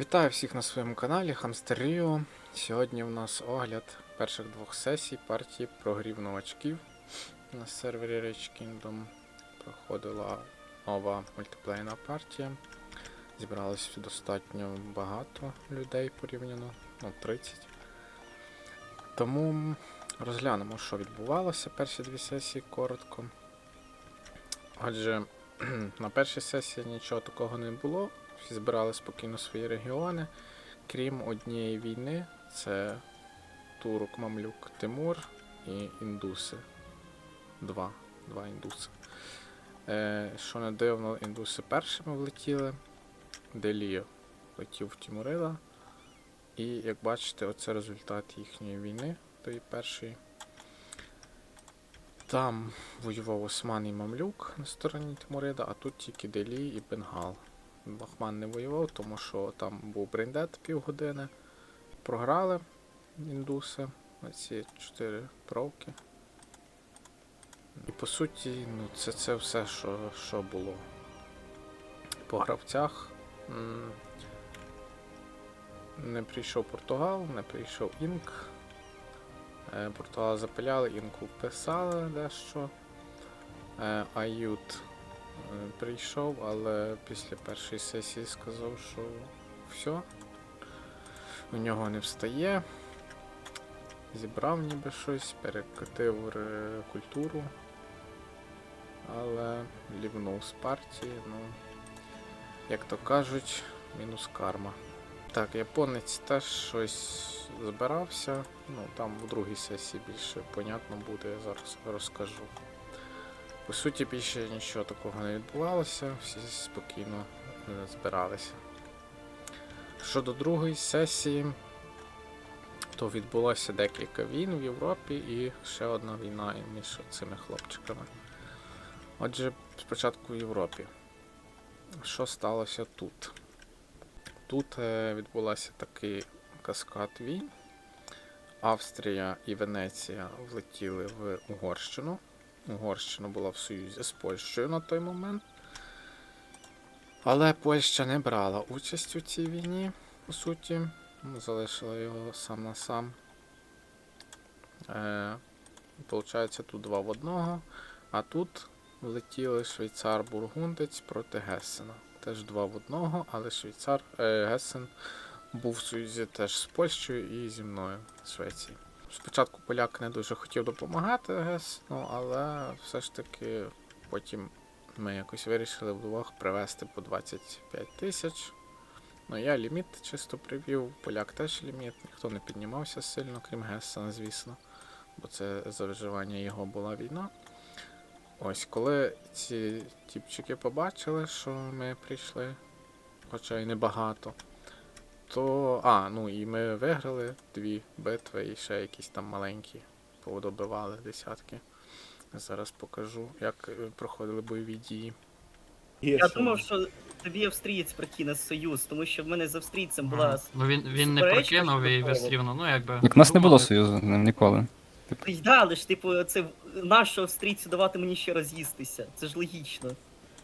Вітаю всіх на своєму каналі Хамстеріо. Сьогодні у нас огляд перших двох сесій партії прогрів новачків на сервері Rage Kingdom. Проходила нова мультиплеєрна партія. Зібралось достатньо багато людей порівняно, ну 30. Тому розглянемо, що відбувалося перші дві сесії коротко. Отже, на першій сесії нічого такого не було. Всі збирали спокійно свої регіони, крім однієї війни, це турок, мамлюк, Тимур і індуси. Два. Два індуси. Е, що не дивно, індуси першими влетіли. Деліо летів в Тімурила. І як бачите, оце результат їхньої війни, тої першої. Там воював Осман і Мамлюк на стороні Тимурида, а тут тільки Делі і Бенгал. Бахман не воював, тому що там був брендет півгодини. Програли індуси оці чотири провки. І по суті, ну, це, це все, що, що було. По гравцях не прийшов Португал, не прийшов Інк. Е, Португал запиляли, Інку вписали дещо. Е, Ают прийшов, але після першої сесії сказав, що все. У нього не встає. Зібрав ніби щось, перекотив культуру. Але лівнув з партії, ну, як то кажуть, мінус карма. Так, японець теж щось збирався. Ну, там в другій сесії більше понятно буде, я зараз розкажу. По суті, більше нічого такого не відбувалося, всі спокійно е, збиралися. Щодо другої сесії, то відбулося декілька війн в Європі і ще одна війна між цими хлопчиками. Отже, спочатку в Європі. Що сталося тут? Тут е, відбулася такий каскад війн. Австрія і Венеція влетіли в Угорщину. Угорщина була в союзі з Польщею на той момент. Але Польща не брала участь у цій війні, по суті. Залишила його сам на сам. Е, Получається, тут два в одного. А тут влетіли швейцар Бургундець проти Гессена. Теж два в одного, але швейцар е, Гессен був в союзі теж з Польщею і зі мною Швеції. Спочатку поляк не дуже хотів допомагати ГЕС, ну але все ж таки потім ми якось вирішили вдвох привезти по 25 тисяч. Ну, я ліміт чисто привів, поляк теж ліміт, ніхто не піднімався сильно, крім Гессена, звісно, бо це за виживання його була війна. Ось, коли ці тіпчики побачили, що ми прийшли, хоча й небагато, то. А, ну і ми виграли дві битви і ще якісь там маленькі повдобивали десятки. Зараз покажу, як е, проходили бойові дії. Я думав, що тобі австрієць прикине союз, тому що в мене з австрійцем була. Ну він, він не суперечка прокинув і рівно, ну якби. Так нас не було думали. союзу з ним ніколи. Й Да, але ж, типу, це нащо австрійцю давати мені ще раз їстися? Це ж логічно.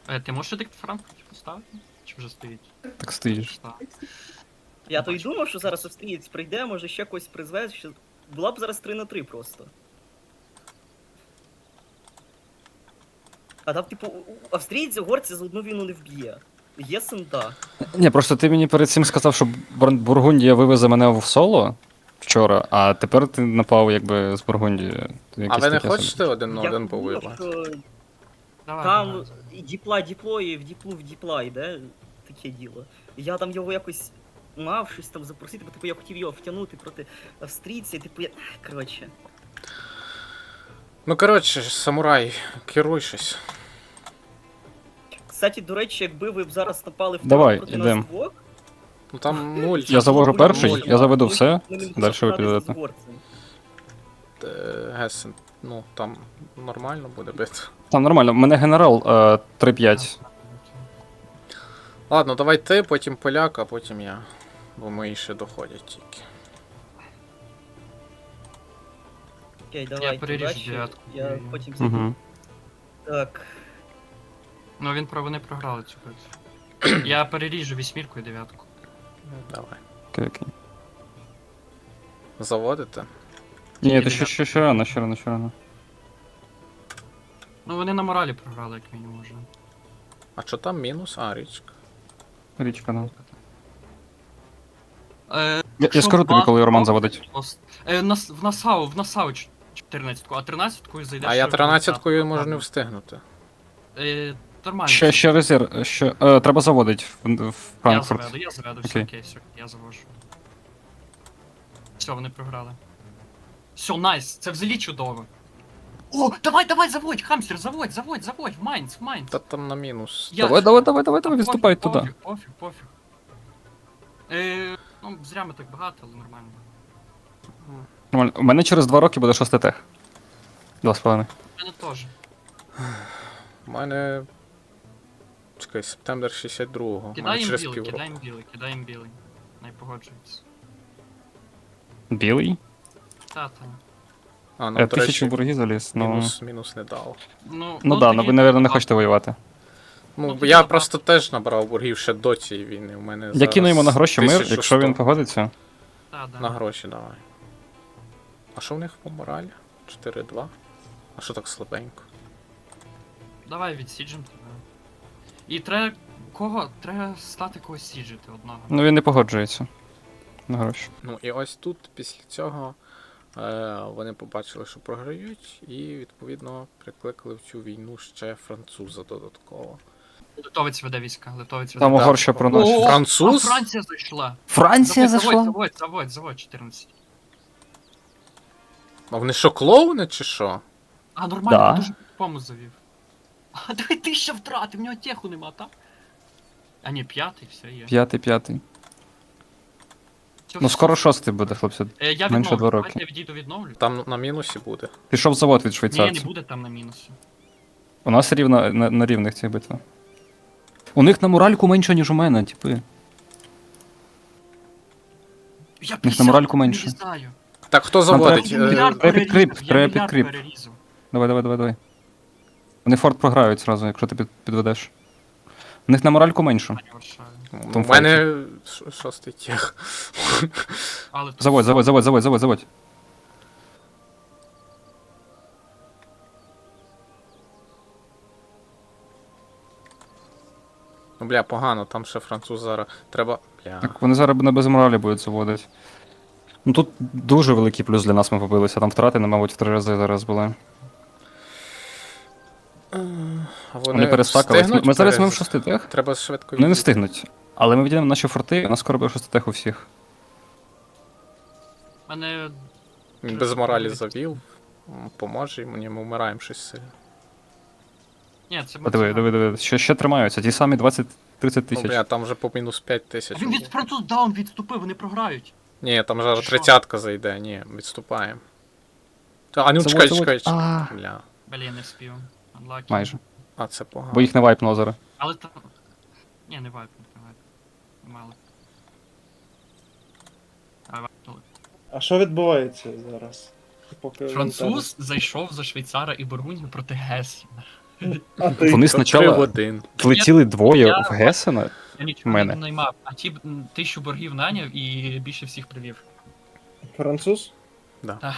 Е, ти можеш едикт Франкфурт поставити? Чи вже стоїть? Так стоїш. Став. Я то й думав, що зараз австрієць прийде, може ще когось призве, що була б зараз 3 на 3 просто. А там, типу, австрієць угорця за одну війну не вб'є. Єсен, да. Ні, просто ти мені перед цим сказав, що Бургундія вивезе мене в соло вчора, а тепер ти напав якби з Бургундії. А ви не хочете один на один повоювати? Там діпла діпло, і в діплу в діпла йде таке діло. Я там його якось мав щось там запросити, бо типу я хотів його втягнути проти австрійця, і типу я. Коротше. Ну коротше, самурай, керуй щось. Кстати, до речі, якби ви б зараз напали в Давай, проти ідем. нас двох. Ну там нуль. Я завожу перший, я заведу все, ми не дальше ви горцем. Е, Гесен. Ну там нормально буде бити. Там нормально, в мене генерал е, 3-5. Ладно, давай ти, потім поляк, а потім я. Бо мої ще доходять тільки. Окей, давай. переріжу удачі. дев'ятку. Я потім зайду. Угу. Так. Ну він про вони програли цю битву. Я переріжу вісьмірку і дев'ятку. Ну, Давай. Окей, окей. Заводите? Ні, то ще, ще, ще рано, ще рано, ще рано. Ну вони на моралі програли, як мінімум вже. А що там мінус? А, річка. Річка, да. Е, Я, я скажу тобі, коли Роман заводить. Е, на, в Насау, в Насау 14-ку, а 13-ку зайдеш. А я 13-кою 20-ку. можу не встигнути. Е, нормально. Ще, ще резерв, ще, е, треба заводити в, в Я Франкфурт. заведу, я заведу, все Окей. окей, все, я завожу. Все, вони програли. Все, найс, це взагалі чудово. О, давай, давай, заводь, хамстер, заводь, заводь, заводь, в Майнц, в Майнц. Та там на мінус. Я- Давай, давай, давай, давай, давай, відступай туди. Пофіг, пофіг, пофіг. Е, ну, зря ми так багато, але нормально. Нормально. У мене через два роки буде шостий тех. Два з половиною. У мене теж. У мене. Чекай, септембр 62-го. У мене Кидаємо через білий, півроку. кидаємо білий, кидаємо білий. Не погоджується. Білий? Та, та. А, ну, Е, до Тисячу речі, боргів заліз. Ну, мінус, мінус не дав. Ну, ну да, ну ви, мабуть, не хочете воювати. Ну, Ну, я просто теж набрав боргів ще до цієї війни. У мене Я зараз кину йому на гроші мир, якщо він погодиться. Та, да. На гроші давай. А що в них по моралі? 4-2. А що так слабенько? Давай відсіджем тебе. І треба. Кого? Треба стати когось сіджити одного. Ну він не погоджується. На гроші. Ну і ось тут після цього е, вони побачили, що програють, і відповідно прикликали в цю війну ще француза додатково. Литовець веде війська, литовець веде. Там Да. угорща про наші. О, Француз? А Франція зайшла. Франція Заводь, зайшла? Заводь, заводь, заводь, 14. А вони що, клоуни чи що? А нормально, Да. дуже помус завів. А диви, тисяча втрати, в нього теху нема, так? А ні, п'ятий, все є. П'ятий, п'ятий. Всьо, Ну скоро шостий буде, хлопці. Е, я менше відновлю, два роки. давайте я відійду відновлю. Там на мінусі буде. Пішов завод від Ні, не швейцарців. буде там на мінусі. У нас рівно на, на рівних цих битвах. У них на моральку менше, ніж у мене, типи. Я них на моральку менше. вирізаю. Так хто заводить? треба- Е, Мільярд треба підкріп, перерізав, я треба мільярд підкріп. перерізав. Давай, давай, давай, давай. Вони форт програють зразу, якщо ти під, підведеш. У них на моральку менше. Пані Варшаві. У Том мене ш- шостий тех. Але тут Заводь, заводь, заводь, заводь, заводь, заводь. Ну бля, погано, там ще француз зараз. Треба. Бля. Так вони зараз на без моралі будуть заводити. Ну тут дуже великий плюс для нас ми побилися. Там втрати, ну, мабуть, в три рази зараз були. А Вони, перестакались. Ми, ми зараз ми в перез- шоститех. Треба швидко Вони не встигнуть. Але ми відійдемо наші форти, у нас скоро буде шоститех у всіх. мене Він без моралі завів. Поможе йому, ми вмираємо щось сильно. Ні, це диви, диви, диви. Ще, ще тримаються. Ті самі 20-30 Ну, тисяч. бля, там вже по мінус 5 тисяч. Він від француз даун відступив, вони програють. Ні, там Що? тридцятка зайде, ні, відступаємо. Та, а ну Заводь, чекай, заводь. чекай, чекай. А. Бля. Блін, не спів. Unlucky. Майже. А це погано. Бо їх не вайпнуло зараз. Але там. Ні, не вайпнуть, не вайпнуть. Мало. А, вайпнули. А що відбувається зараз? Поки Француз зайшов за Швейцара і Бургундію проти Гесена. А ти Вони спочатку один. влетіли двоє Я- в Гесена. Я нічого Мене. не наймав, а ті б, м, тисячу боргів наняв і більше всіх привів. француз? Да. Так.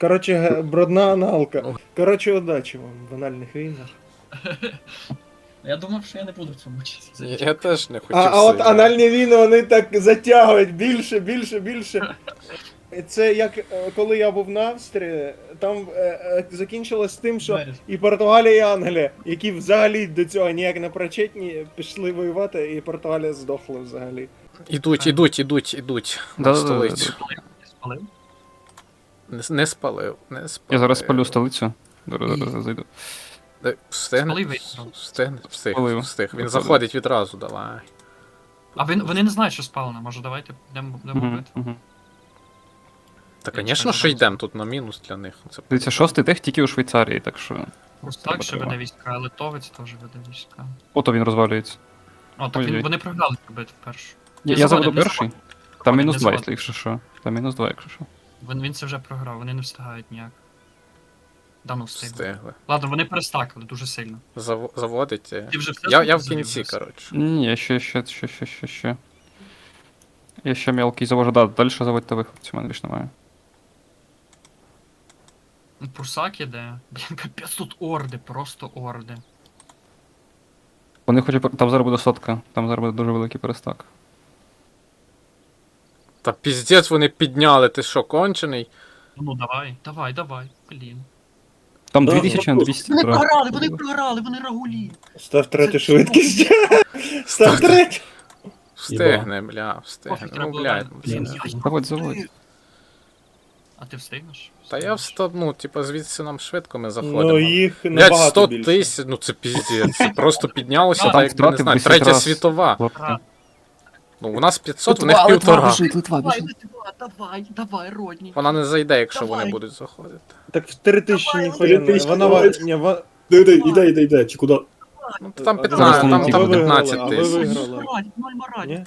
Коротше, ге- брудна аналка. Ну. Коротше, удачі вам в банальних війнах. Я думав, що я не буду в цьому. Я, я теж не хотів. А, а от сильно. анальні війни вони так затягують більше, більше, більше. Це як е, коли я був на Австрії, там е, е, закінчилось тим, що Знаєш. і Португалія, і Англія, які взагалі до цього ніяк не причетні, пішли воювати, і Португалія здохла взагалі. Ідуть, ідуть, ідуть, ідуть. На Да-да-да-да-да. столицю. Спалив? Не, не спалив, не спалив. Я зараз спалю столицю. Зараз зараз зайду. Е, Встигне? Спалив вийшов. Встигне, встиг, Спалив. встиг. Він Виходить. заходить відразу, давай. А ви- вони не знають, що спалено. Може, давайте йдемо Мгм, бити? мгм. Та, Я звісно, що йдемо тут на мінус для них. Це Дивіться, шостий тех тільки у Швейцарії, так що. Треба так, що треба. веде війська, а литовець теж веде війська. Ото він розвалюється. О, так Ой-ой. він, вони програли бити першу. Я, я заведу перший. Там мінус 2, заводив. якщо що. Там мінус 2, якщо що. Він, він це вже програв, вони не встигають ніяк. Да ну встигли. встигли. Ладно, вони перестакали дуже сильно. Заво- Заводить. е. Ти вже все Я, я в кінці, вже? коротше. Ні, ні, ще, ще, ще, ще, ще, ще. Я ще мелкий завожу, да, далі заводьте ви, хлопці, у мене більше немає. Ну, Прусак іде. Блін, капець тут орди, просто орди. Вони хочуть, там зараз буде сотка, там зараз буде дуже великий перестак. Та піздець вони підняли, ти що, кончений? Ну давай, давай, давай, блін. Там Да, 2000 на ну, 200. Вони дорога. програли, вони програли, вони рагулі. Став третю швидкість. Став третю. Встигне, бля, встигне. Пофіг, Ну, треба було блядь, далі. Блін, Заводь, заводь. А ти встигнеш? Та я встав, ну, типа, звідси нам швидко ми Ну заходимо. їх Блядь, набагато 100 більше. тисяч, ну це піздець. Це просто піднялося, Там так як не знаю, 10 третя раз. світова. Ну, у нас 500, у них півтора. Литва Давай, Литва, давай, давай, родні. Вона не зайде, якщо Давай. вони будуть заходити. Так в 3 тисячі Давай, ніхуя не. тисячі, Вона давай. ва- ні, ва- Іде, іде, іде, іде, чи куди? Ну, то там А 15, ви там, виграли, там а ви 15 а тисяч. виграли. Ноль мораль, ноль мораль. Ні?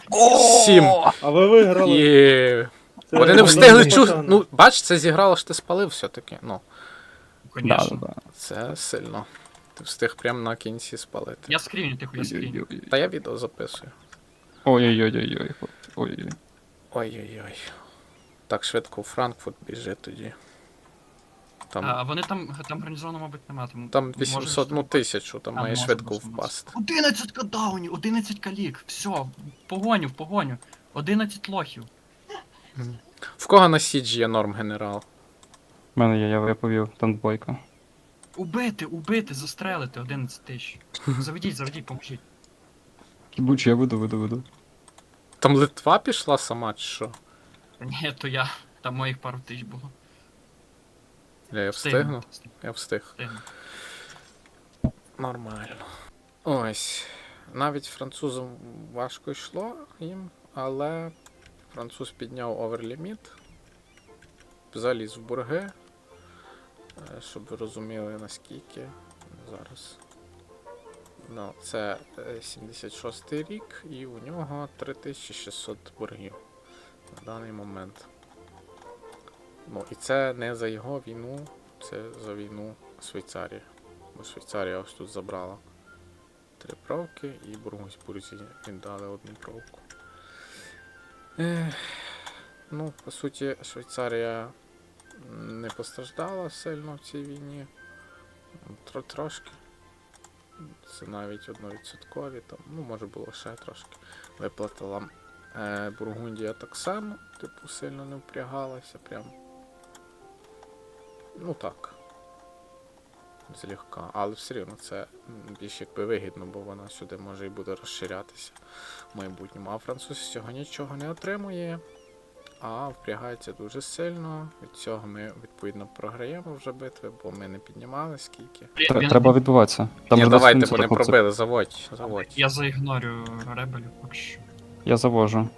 Сім. А ви виграли. Є. Це Вони не встигли ну, Ну, бач, це зіграло, що ти спалив все-таки. Ну, Да, да, Конечно. да. це сильно. Ти встиг прямо на кінці спалити. Я скріню, тихо, я скріню. Ой-ой-ой. Та я відео записую. Ой-ой-ой-ой, хлопці. Ой-ой-ой. Ой-ой-ой. Так швидко у Франкфурт біжи тоді. Там, А вони там, там гарнізону, мабуть, нема. Там, там може 800, ну тисячу, там А, має може, швидко впасти. 11 даунів, 11 калік. Все, в погоню, в погоню. 11 лохів. В кого на Сіджі є норм генерал? У мене є, я, я повів, там двойка. Убити, убити, застрелити 11 тисяч. Заведіть, заведіть, поможіть. Кібуч, я веду, веду, веду. Там Литва пішла сама, чи що? Ні, то я. Там моїх пару тисяч було. Бля, я встигну? Встигну, Я встиг. встигну. Нормально. Ось. Навіть французам важко йшло їм, але француз підняв оверліміт, заліз в бурги, е, щоб ви розуміли наскільки. Зараз. Ну, це е, 76 рік, і у нього 3600 боргів на даний момент. Ну, і це не за його війну, це за війну Швейцарії. Бо Швейцарія ось тут забрала три правки і Бургунськбурзі віддали одну правку. Ех, ну, по суті, Швейцарія не постраждала сильно в цій війні. Тро трошки. Це навіть одновідсоткові, там, ну, може було ще трошки. Виплатила е, Бургундія так само, типу, сильно не впрягалася, прям. Ну так злегка, але все рівно це більш якби вигідно, бо вона сюди може і буде розширятися в майбутньому. А француз з цього нічого не отримує, а впрягається дуже сильно. Від цього ми відповідно програємо вже битви, бо ми не піднімали скільки. Тре- Треба відбуватися. Там Ні, вже давайте, 20 бо не хлопці. пробили, заводь, заводь. Я заігнорю ребелів, поки що. Я завожу.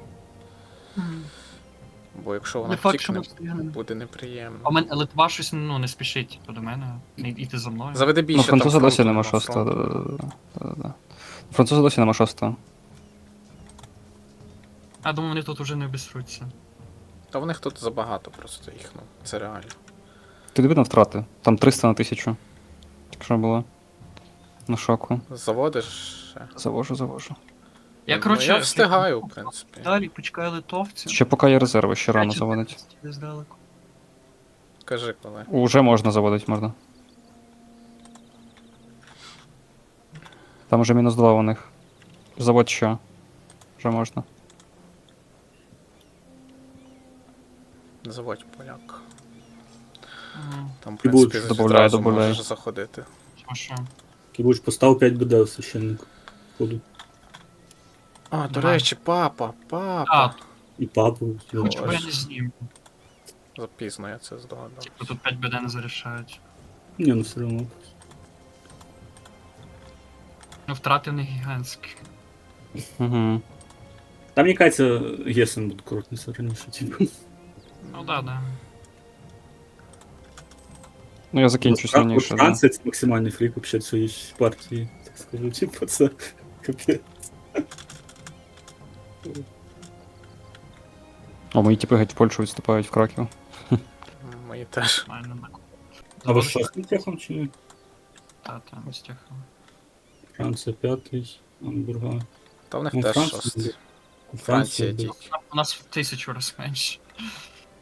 Бо якщо вона Не факт, що втікне, ми встигнемо. буде неприємно. А мен Литва щось ну, не спішить до мене. Не йти за мною. Заведи більше Ну, француза там досі нема нема шостого. фронту. Да-да-да. Француза досі нема шостого. Я думаю, вони тут уже не обісруться. Та в них тут забагато просто їх, ну, це реально. Ти диви на втрати. Там 300 на 1000. Якщо було. На шоку. Заводиш ще. Завожу, завожу. Я, Ну, коротше, я встигаю, в принципі. Далі почекаю литовців. Ще поки є резерви, ще рано. Десь далеко. Кажи, коли. Уже можна заводити, можна. Там вже мінус 2 у них. Завод що? Вже можна. Заводь поляк. Там, в принципі, добавляй, відразу добавляй. можеш заходити. Що, що? Кібуч постав 5 БД в священник. Ходу. А, до Давай. речі, папа, папа. А, І папу. хоч Ой. би я не знім. Запізно я це здогадав. Бо тут 5 БД не зарішають. Ні, ну все одно. Ну, втрати в них гігантські. Угу. Там, мені кажеться, Гесен буде крутитися раніше, типу. Ну да, да. Ну я закінчу сильніше. Да. Франція це максимальний фліп вообще цієї партії, так скажу, типу, це капець. О, мої типи геть в Польщу відступають в Краків. Мої теж. А ви що, з техом чи ні? Та, та, з тих. Франція п'ятий, Амбурга. Та в них Ну, теж Франція шостий. Франція тільки. У нас в тисячу раз менше.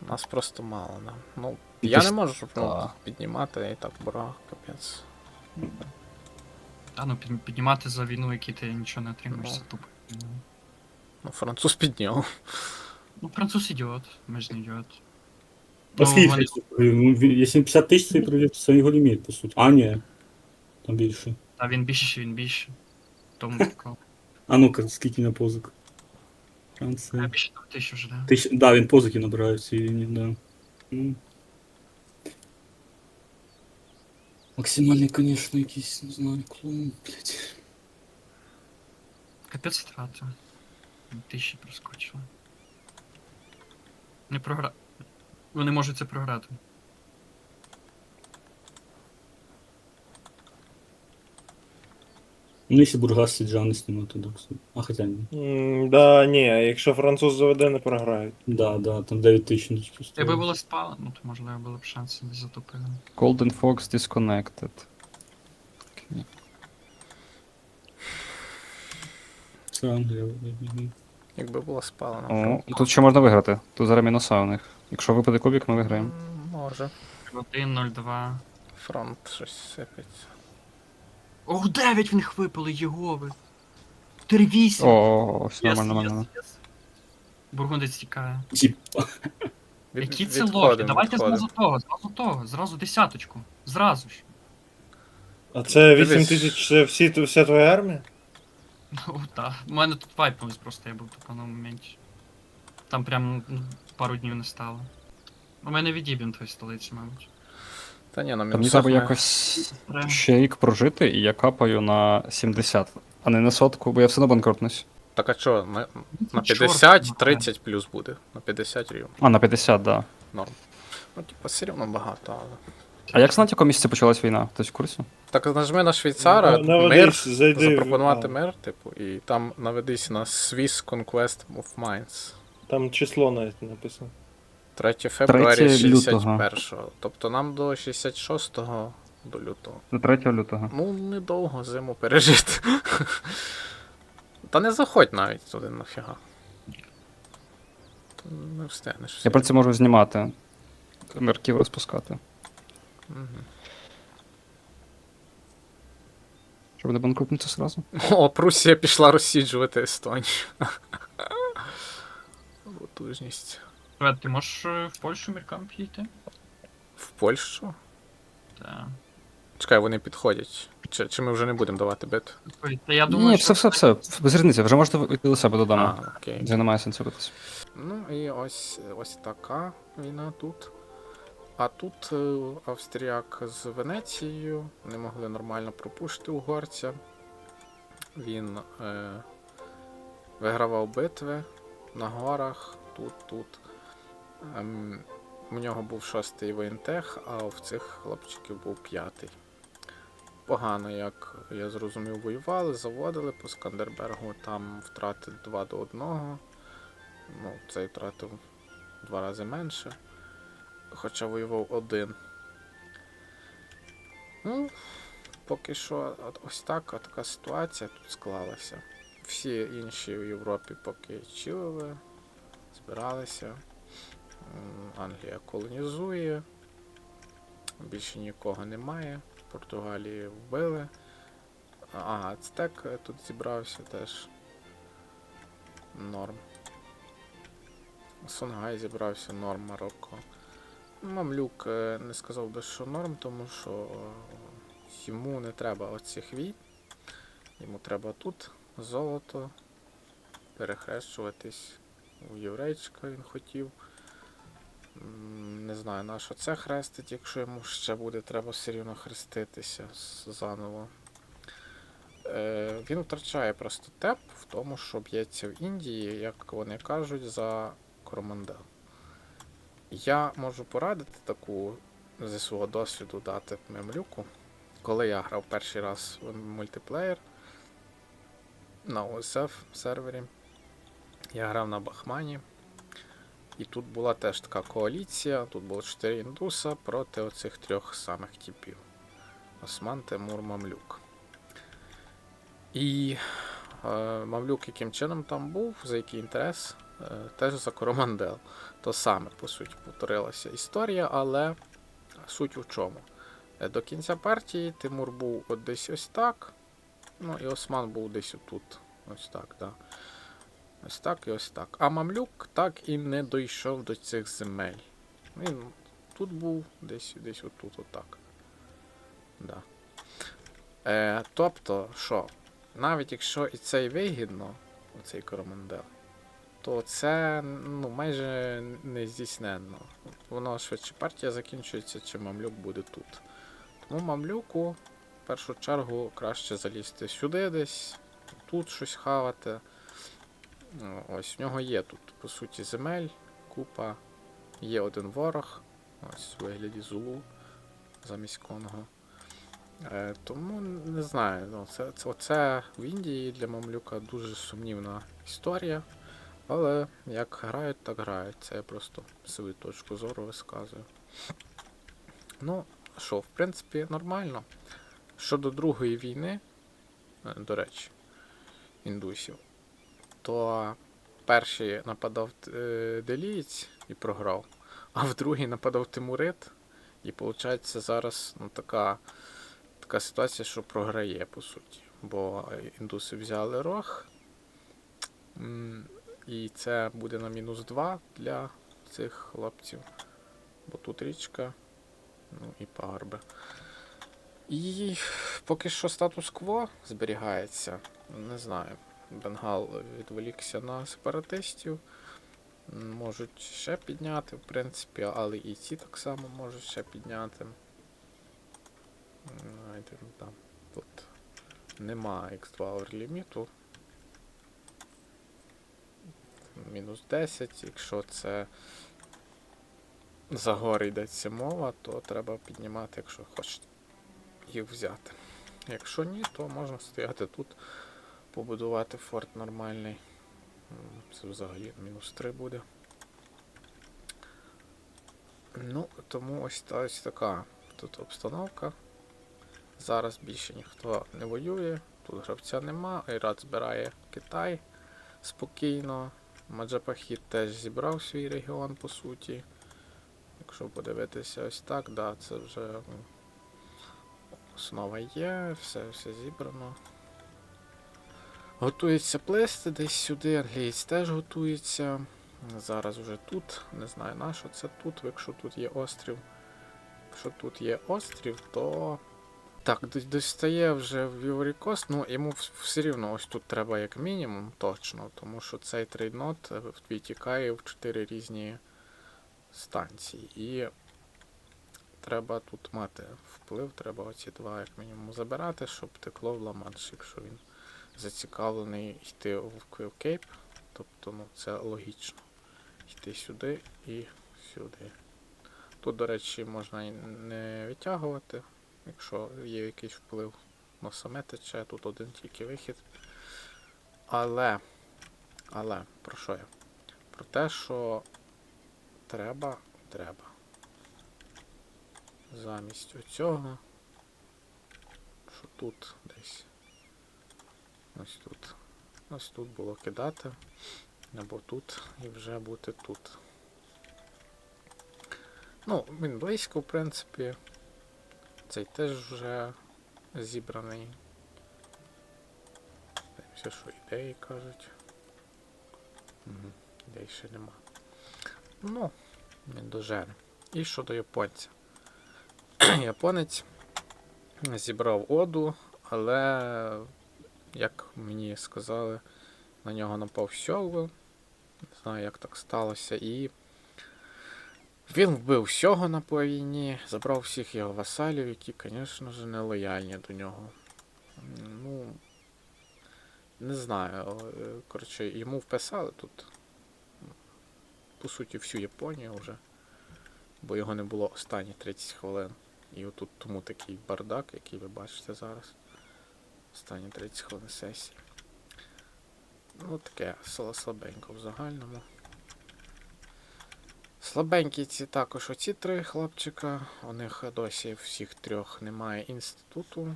Нас просто мало, да. Ну, І я ти не ж- можу ну, та. піднімати і так борга, капець. Та ну під- піднімати за війну, які ти нічого не отримуєш, це Ну. тупо. Ну, француз підняв. Ну, француз ідіот, ми ж не ідіот. А скільки? вони- Ну, він- Якщо 50 тисяч, то пройде, це його ліміт, по суті. А, ні. Там більше. Та він більше, він більше. Тому такого. А ну-ка, скільки на позик? А Франція. більше того тисячу вже, да. Тисяч... Да, він позики набирає в цій війні, да. Ну. Максимальний, конечно, якийсь, не знаю, клоун, блядь. Капець втрата. Тисячі проскочили. Не програ... Вони можуть це програти. Ну, якщо Бургас Сіджани знімати, кстати. А хоча ні. М, Да, ні, якщо француз заведе, не програють. Да, да, там 9 тисяч не Якби було спало, ну то можливо було б шанси десь затопили. Golden Fox disconnected. Окей. Це Англія. Якби була спалена. О, тут ще можна виграти. Тут зараз мінуса у них. Якщо випаде кубик, ми виграємо. М, Може. 1-0-2. Фронт щось сипеться. О, 9 в них випали, Єгови. 4-8. О, все нормально, нормально. Бургундець тікає. Від- Які це відходимо, ложки? Давайте відходимо. зразу того, зразу того, зразу десяточку. Зразу ж. А це Дивись. 8 тисяч це всі, вся твоя армія? Ну, так. У мене тут вайпнулись просто, я був тупо на моменті. Там прям ну, пару днів не стало. У мене відіб'єм твої столиці, мабуть. Та ні, на Та мені мінусах треба ми- якось Прям. ще рік прожити, і я капаю на 70, а не на сотку, бо я все одно банкротнусь. Так а що, на, на Ну, чорт 50, 30 плюс буде. На 50 рівно. А, на 50, да. Норм. Ну, типа, все рівно багато, але. А як знати, в якому місяці почалась війна? Хтось в курсі? Так нажми на Швейцара, На- мир, зайди запропонувати мир, типу, і там наведись на Swiss Conquest of Mines. Там число навіть написано. 3 февраря 3 61-го. Тобто нам до 66-го до лютого. До 3 лютого. Ну, недовго зиму пережити. Та не заходь навіть туди нафіга. Не встигнеш. Я про це можу знімати. Мерків розпускати. Мгм. Щоб не банкрутнутися зразу. О, Прусія пішла розсіджувати Естонію. Потужність. Свет, ти можеш е, в Польщу міркам піти? В Польщу? Так. Чекай, вони підходять. Чи, чи ми вже не будемо давати бит? Та я думаю, Ні, що все, все, все. Без різниці, вже можете йти до себе додому. А, окей. Вже немає сенсу битися. Ну і ось, ось така війна тут. А тут е, австріяк з Венецією не могли нормально пропушити угорця. Він е, вигравав битви на горах, тут, тут. Ем, у нього був шостий воєнтех, а в цих хлопчиків був п'ятий. Погано, як я зрозумів, воювали, заводили по Скандербергу, там втрати 2 до 1 ну, цей втратив два рази менше. Хоча воював один. Ну, поки що от ось так, от така ситуація тут склалася. Всі інші в Європі поки чилили, збиралися. Англія колонізує. Більше нікого немає. Португалії вбили. Ага, Ацтек тут зібрався теж. Норм. Сонгай зібрався норм Марокко. Мамлюк е, не сказав би, що норм, тому що е, йому не треба оцих війн. Йому треба тут золото, перехрещуватись у єврейчика він хотів. Не знаю, на що це хрестить, якщо йому ще буде треба все рівно хреститися заново. Е, він втрачає просто теп в тому, що б'ється в Індії, як вони кажуть, за Кормандел. Я можу порадити таку зі свого досвіду дати мемлюку. Коли я грав перший раз в мультиплеєр на OSF сервері, я грав на Бахмані. І тут була теж така коаліція, тут було 4 індуса проти оцих трьох самих типів. Осман, Тимур, Мамлюк. І Мавлюк яким чином там був, за який інтерес, е, теж за Коромандел. То саме, по суті, повторилася історія, але суть у чому? Е, До кінця партії Тимур був от десь ось так. Ну і Осман був десь отут. Ось так, да. Ось так і ось так. А Мамлюк так і не дійшов до цих земель. Він тут був, десь, десь отут, отак. Да. Е, тобто, що, навіть якщо і це й вигідно, оцей коромандел, то це ну, майже не здійсненно. Воно швидше партія закінчується, чи мамлюк буде тут. Тому мамлюку в першу чергу краще залізти сюди десь, тут щось хавати. Ну, Ось в нього є тут, по суті, земель, купа, є один ворог, ось у вигляді Зулу замість Конго. Е, тому не знаю, ну, це, це, це в Індії для Мамлюка дуже сумнівна історія. Але як грають, так грають. Це я просто свою точку зору висказую. Ну, що, в принципі, нормально. Щодо Другої війни, е, до речі, індусів, то перший нападав е, Делієць і програв, а в другий нападав Тимурит. І виходить зараз ну, така, така ситуація, що програє, по суті. Бо індуси взяли рог. І це буде на мінус 2 для цих хлопців. Бо тут річка, ну і пагорби. І поки що статус-кво зберігається. Не знаю. Бенгал відволікся на сепаратистів. Можуть ще підняти, в принципі, але і ці так само можуть ще підняти. Ну, там тут нема X2 hour ліміту. Мінус 10, якщо це за гори йдеться мова, то треба піднімати, якщо хочете їх взяти. Якщо ні, то можна стояти тут, побудувати форт нормальний. Це взагалі мінус 3 буде. Ну, тому ось, та, ось така тут обстановка. Зараз більше ніхто не воює, тут гравця нема, Айрат збирає Китай спокійно. Маджапахіт теж зібрав свій регіон по суті. Якщо подивитися ось так, да, це вже ну, основа є, все, все зібрано. Готується плисти десь сюди, англієць теж готується. Зараз вже тут. Не знаю на що це тут, якщо тут є острів. Якщо тут є острів, то. Так, достає вже в Іворікос, ну йому все рівно ось тут треба як мінімум точно, тому що цей трейднот е, відтікає в 4 різні станції. І треба тут мати вплив, треба оці два як мінімум забирати, щоб текло в Ла-Манш, якщо він зацікавлений йти в Кейп. Тобто, ну, це логічно. Йти сюди і сюди. Тут, до речі, можна і не витягувати, якщо є якийсь вплив на саме тече, тут один тільки вихід. Але, але, про що я? Про те, що треба, треба. Замість оцього, що тут десь. Ось тут. Ось тут було кидати. Або тут і вже бути тут. Ну, він близько, в принципі. Цей теж вже зібраний. Дивимося, що ідеї кажуть. Угу. Ідей ще нема. Ну, він дожене. І щодо японця. Японець зібрав оду, але, як мені сказали, на нього напав Сьолвел. Не знаю, як так сталося. І він вбив всього на повійні, забрав всіх його васалів, які, звісно ж, не лояльні до нього. Ну, не знаю. Коротше, йому вписали тут, по суті, всю Японію вже. Бо його не було останні 30 хвилин. І отут тому такий бардак, який ви бачите зараз. Останні 30 хвилин сесії. Ну, таке слабенько в загальному. Слабенькі ці також оці три хлопчика. У них досі всіх трьох немає інституту.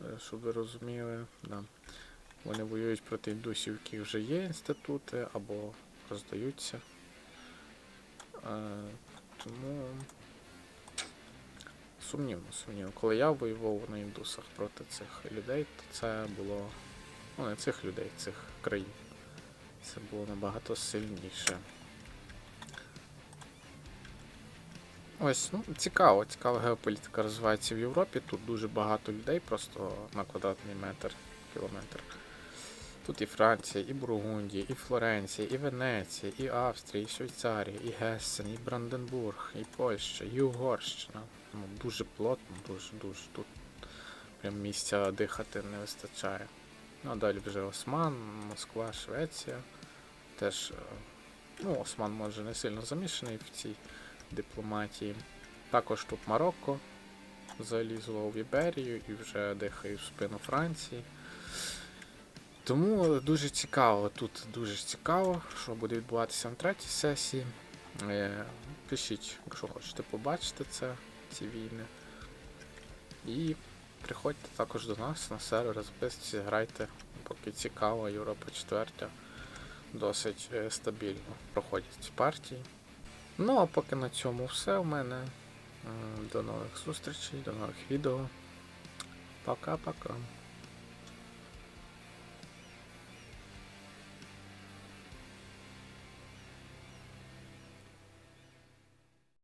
е, щоб ви розуміли. Да. Вони воюють проти індусів, які вже є інститути або роздаються. Е, тому сумнівно, сумнівно. Коли я воював на індусах проти цих людей, то це було. Ну, не цих людей, цих країн. Це було набагато сильніше. Ось, ну, цікаво, цікава геополітика розвивається в Європі. Тут дуже багато людей просто на квадратний метр, кілометр. Тут і Франція, і Бургундія, і Флоренція, і Венеція, і Австрія, і Швейцарія, і Гессен, і Бранденбург, і Польща, і Угорщина. Ну, дуже плотно, дуже, дуже. Тут прям місця дихати не вистачає. Ну, а далі вже Осман, Москва, Швеція. Теж, е, ну, Осман може не сильно замішаний в цій дипломатії. Також тут Марокко залізло в Іберію і вже дихає в спину Франції. Тому дуже цікаво, тут дуже цікаво, що буде відбуватися на третій сесії. Е, Пишіть, якщо хочете побачити це, ці війни. І приходьте також до нас на сервер, записуйтесь, грайте, поки цікаво, Європа 4 досить е, стабільно проходять партії. Ну, а поки на цьому все в мене. До нових зустрічей, до нових відео. Пока-пока.